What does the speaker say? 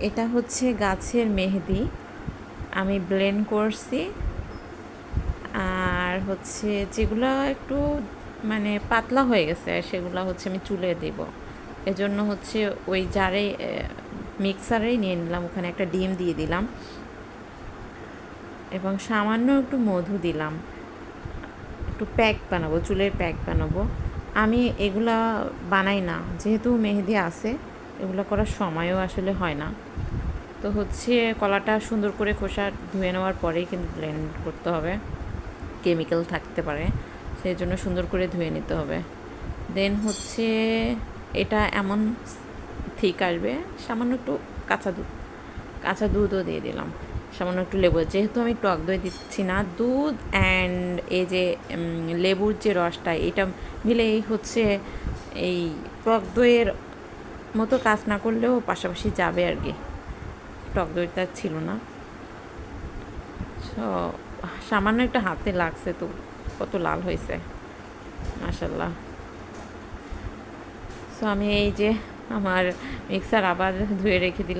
এটা হচ্ছে গাছের মেহেদি। আমি ব্লেন্ড করছি। আর হচ্ছে যেগুলো একটু মানে পাতলা হয়ে গেছে, সেগুলো হচ্ছে আমি চুলে দেব। এজন্য হচ্ছে ওই জারে মিক্সারেই নিয়ে নিলাম, ওখানে একটা ডিম দিয়ে দিলাম। এবং সামান্য একটু মধু দিলাম। একটু প্যাক বানাবো, চুলের প্যাক বানাবো। আমি এগুলা বানাই না, যেহেতু মেহেদি আছে। এগুলো করার সময়ও আসলে হয় না। তো হচ্ছে কলাটা সুন্দর করে খোসা ধুয়ে নেওয়ার পরেই কিন্তু ব্লেন্ড করতে হবে। কেমিক্যাল থাকতে পারে সেই জন্য সুন্দর করে ধুয়ে নিতে হবে। দেন হচ্ছে এটা এমন ঠিক আসবে, সামান্য একটু কাঁচা দুধ, কাঁচা দুধও দিয়ে দিলাম। সামান্য একটু লেবু, যেহেতু আমি টক দই দিচ্ছি না, দুধ অ্যান্ড এই যে লেবুর যে রসটা, এটা মিলেই হচ্ছে এই টক দইয়ের মতো কাজ না করলেও পাশাপাশি যাবে আর কি। টক দইটা ছিল না। সামান্য একটা হাতে লাগছে তো, কত লাল হয়েছে মাসাল্লাহ সো আমি এই যে আমার মিক্সার আবার ধুয়ে রেখে দিলাম।